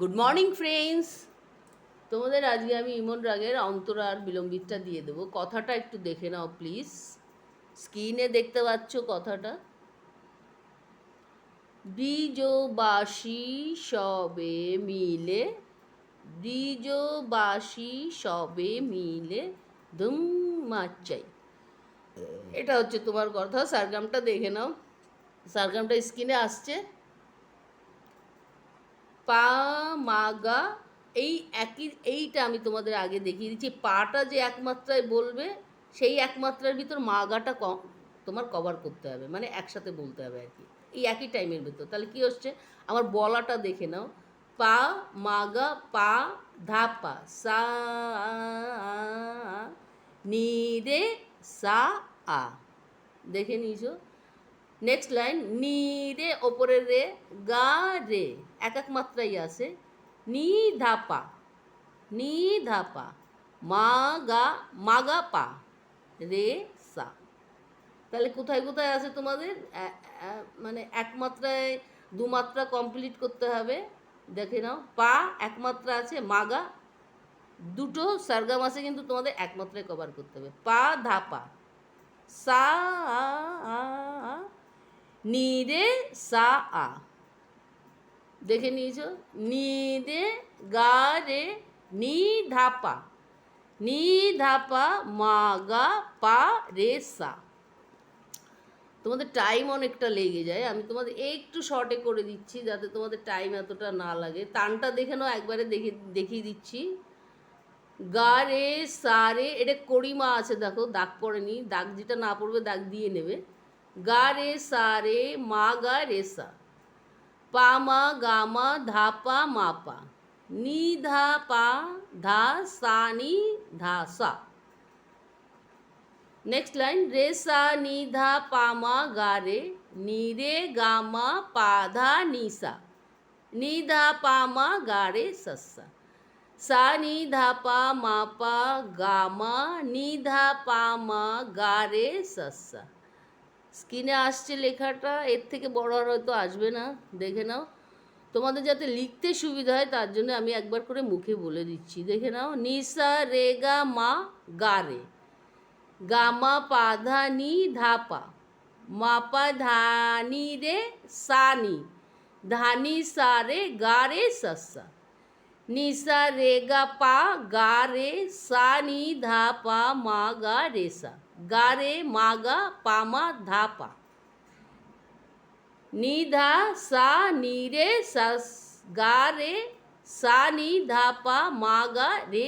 Good morning friends তোমাদের আজকে আমি ইমন রাগের অন্তরা আর বিলম্বিতটা দিয়ে দেবো। কথাটা একটু দেখে নাও প্লিজ স্ক্রিনে দেখতে পাচ্ছ কথাটা? ব্রিজবাসী সবে মিলে ব্রিজবাসী সবে মিলে ধুম মাচাই এটা হচ্ছে তোমার কথা, সারগামটা দেখে নাও। সারগামটা স্ক্রিনে আসছে। পা মাগা এই একই, এইটা আমি তোমাদের আগে দেখিয়ে দিচ্ছি। পাটা যে একমাত্রায় বলবে, সেই একমাত্রার ভিতর মাগাটা ক- তোমার কভার করতে হবে মানে একসাথে বলতে হবে আর কি। এই একই টাইমের ভিতর। তাহলে কি হচ্ছে? আমার বলাটা দেখে নাও। পা মাগা পা ধাপা সা, নি রে সা, আ। দেখে নিয়েছো? নেক্সট লাইন নি রে ওপরে রে গা রে এক এক মাত্রাই আছে নি ধাপা নি ধাপা মা গা মাগা পা রে সা তাহলে কোথায় কোথায় আছে তোমাদের মানে এক মাত্রায় দু মাত্রা কমপ্লিট করতে হবে। দেখে নাও পা এক মাত্রা আছে মাগা দুটো সারগাম আছে কিন্তু তোমাদের একমাত্রায় কভার করতে হবে। পা ধাপা সা আ, আ, নি সা আ। দেখে নিয়েছো? নি রে গা রে নি ধাপা নি ধাপা মা গা পা রে সা। তোমাদের টাইম অনেকটা লেগে যায়। আমি তোমাদের একটু শর্টে করে দিচ্ছি যাতে তোমাদের টাইম এতটা না লাগে। টানটা দেখে নাও, একবারে দেখে, দেখিয়ে দিচ্ছি। গা রে সা রে, এটা করিমা আছে, দেখো, দাগ পড়েনি। দাগ যেটা না পড়বে, দাগ দিয়ে নেবে। গা রে সা রে মা গা রে সা পা মা গা মা ধা পা মা পা নি ধা পা ধা সা নি ধা সা নেক্সট লাইন রে সা নি ধা পা মা গা রে নি রে গা মা পা ধা নি সা নি ধা পা মা গা রে সস্সা সা নি ধা পা মা পা গা মা নি ধা পা মা গা রে সস্সা স্ক্রিনে আসছে লেখাটা, এর থেকে বড় আর হয়তো আসবে না, দেখে নাও। তোমাদের যাতে লিখতে সুবিধা হয়, তার জন্য আমি একবার করে মুখে বলে দিচ্ছি। দেখে নাও, নিসা রে গা মা গা রে গামা পাধা নি ধাপা মাপা ধানি রে সানি ধানি সা রে গা রে সস্সা নিসা রে গা পা গা রে সা নি ধা পা মা গা রে সা গা রে মা গা পা মা ধা পা নি ধা সা নি রে সস গা রে সা নি ধা পা মা গা রে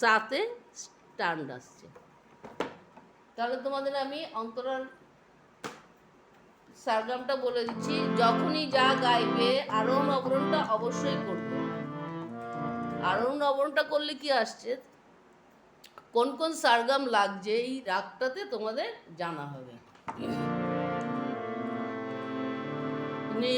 সাথে স্ট্যান্ড আসছে। তাহলে তোমাদের আমি অন্তরার সারগামটা বলে দিচ্ছি, যখনই যা গাইবে আরোহণ অবরণটা অবশ্যই করবে। আরোহণ অবরোহণটা করলে কি আসছে? কোন কোন সারগাম লাগছে এই রাগটাতে তোমাদের জানা হবে। নি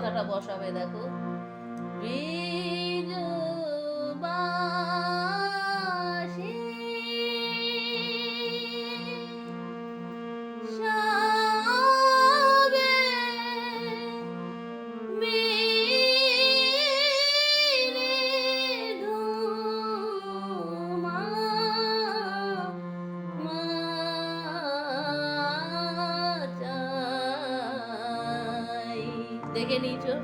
কথাটা বসাবে দেখো। দেখে নিয়েছো?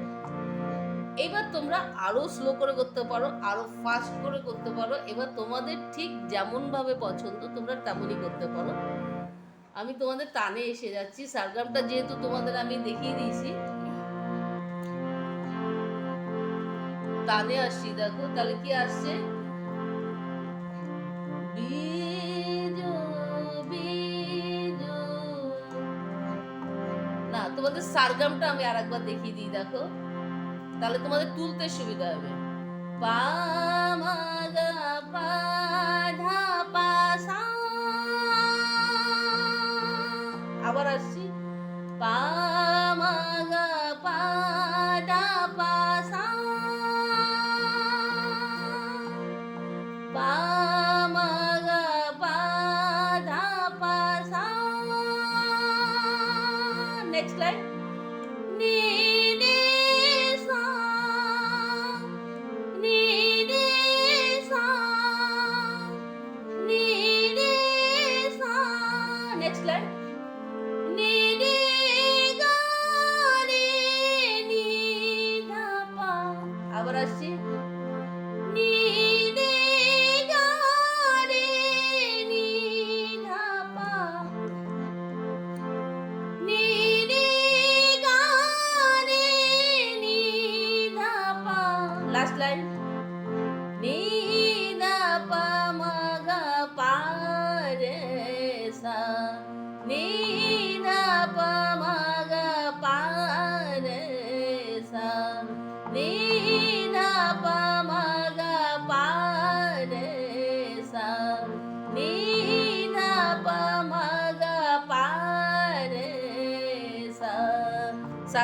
এবার তোমরা আরও স্লো করে করতে পারো, আরও ফাস্ট করে করতে পারো। এবার তোমাদের ঠিক যেমন ভাবে পছন্দ, তোমরা তেমনই করতে পারো। আমি তোমাদের টানে এসে যাচ্ছি। সারগ্রামটা যেহেতু তোমাদের আমি দেখিয়ে দিয়েছি। টানে আসছি, দেখো। তাহলে কি আসছে? তোমাদের সারগামটা আমি আর একবার দেখিয়ে দিই, দেখো। তাহলে তোমাদের তুলতে সুবিধা হবে। পা, মা, গা পা, সা। আবার আসছি। পা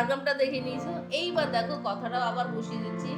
সারগামটা দেখে নিয়েছো। এইবার দেখো কথাটা আবার বসিয়ে দিচ্ছি।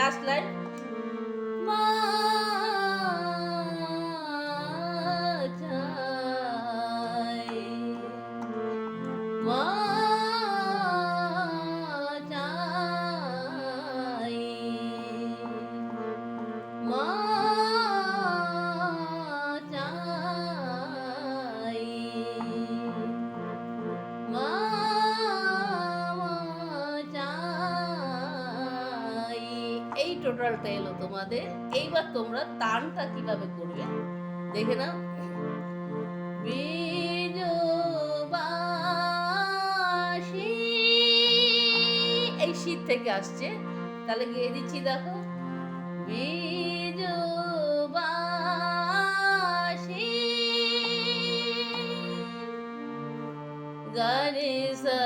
লাস্ট লাইন টোটালটা এলো তোমাদের। এইবার তোমরা তানটা কীভাবে করবে? দেখে বীজ এই শীত থেকে আসছে। তাহলে গিয়ে দিচ্ছি দেখো। গানে সরে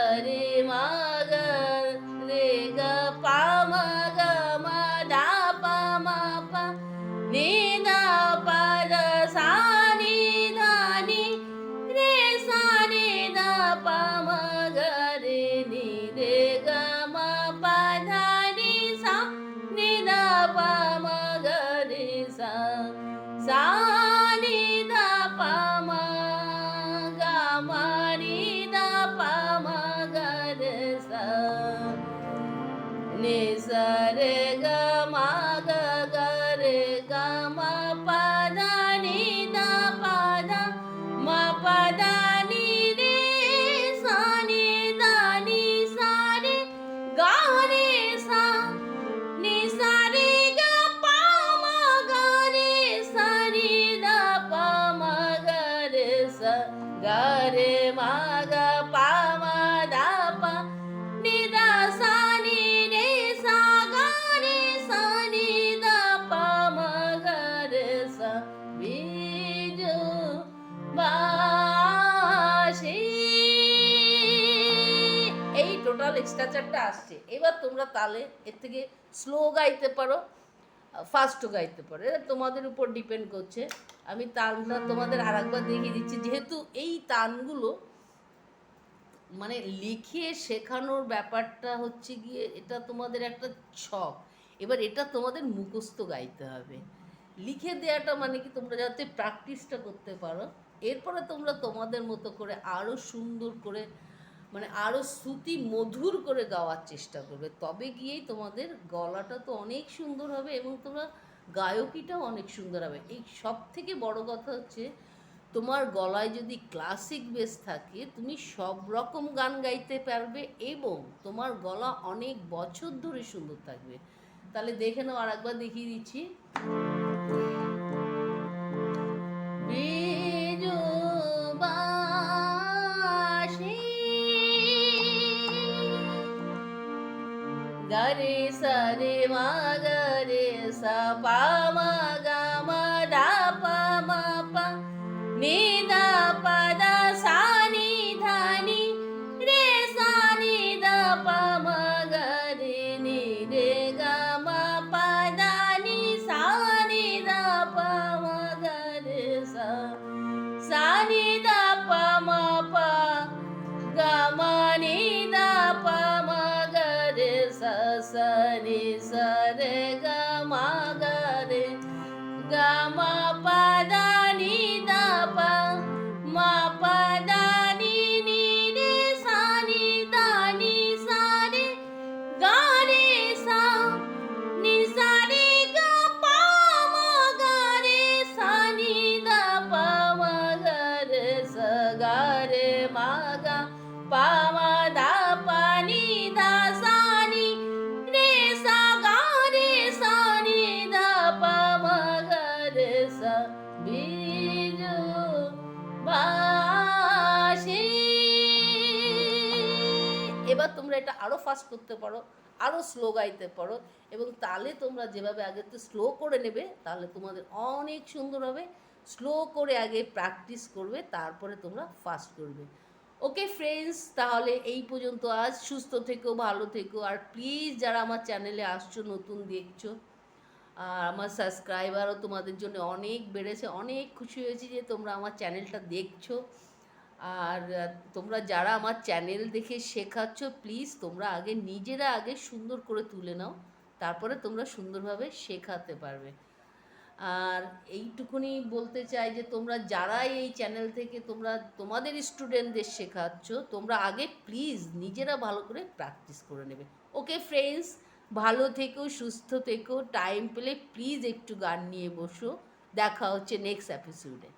sun. Sound টোটাল আসছে। এবার তোমরা তালে এর থেকে স্লো গাইতে পারো ফাস্টও গাইতে পারো। এটা তোমাদের উপর ডিপেন্ড করছে। আমি তানটা তোমাদের আর একবার দেখিয়ে দিচ্ছি। যেহেতু এই তানগুলো মানে লিখে শেখানোর ব্যাপারটা হচ্ছে গিয়ে এটা তোমাদের একটা ছক। এবার এটা তোমাদের মুখস্থ গাইতে হবে। লিখে দেওয়াটা মানে কি তোমরা যাতে প্র্যাকটিসটা করতে পারো। এরপরে তোমরা তোমাদের মতো করে আরও সুন্দর করে মানে আরও শ্রুতি মধুর করে গাওয়ার চেষ্টা করবে। তবে গিয়েই তোমাদের গলাটা তো অনেক সুন্দর হবে এবং তোমরা গায়কিটাও অনেক সুন্দর হবে। এই সব থেকে বড় কথা হচ্ছে, তোমার গলায় যদি ক্লাসিক বেস থাকে, তুমি সব রকম গান গাইতে পারবে এবং তোমার গলা অনেক বছর ধরে সুন্দর থাকবে। তাহলে দেখে নাও আর একবার দেখিয়ে দিচ্ছি। গরে সরে মা গরে সা পা মা গা মা দা আরও ফাস্ট করতে পারো আরও স্লো গাইতে পারো এবং তালে তোমরা যেভাবে আগে তো স্লো করে নেবে, তাহলে তোমাদের অনেক সুন্দর হবে। স্লো করে আগে প্র্যাকটিস করবে, তারপরে তোমরা ফাস্ট করবে। ওকে ফ্রেন্ডস তাহলে এই পর্যন্ত। আজ সুস্থ থেকো, ভালো থেকো। আর প্লিজ যারা আমার চ্যানেলে আসছো, নতুন দেখছ, আর আমার সাবস্ক্রাইবারও তোমাদের জন্য অনেক বেড়েছে, অনেক খুশি হয়েছি যে তোমরা আমার চ্যানেলটা দেখছ। আর তোমরা যারা আমার চ্যানেল দেখে শেখাচ্ছ প্লিজ তোমরা আগে নিজেরা আগে সুন্দর করে তুলে নাও, তারপরে তোমরা সুন্দরভাবে শেখাতে পারবে। আর এইটুকুনি বলতে চাই যে, তোমরা যারাই এই চ্যানেল থেকে তোমরা তোমাদের স্টুডেন্টদের শেখাচ্ছ, তোমরা আগে প্লিজ নিজেরা ভালো করে প্র্যাকটিস করে নেবে। ওকে ফ্রেন্ডস ভালো থেকো, সুস্থ থেকো টাইম পেলে প্লিজ একটু গান নিয়ে বসো। দেখা হচ্ছে নেক্সট এপিসোডে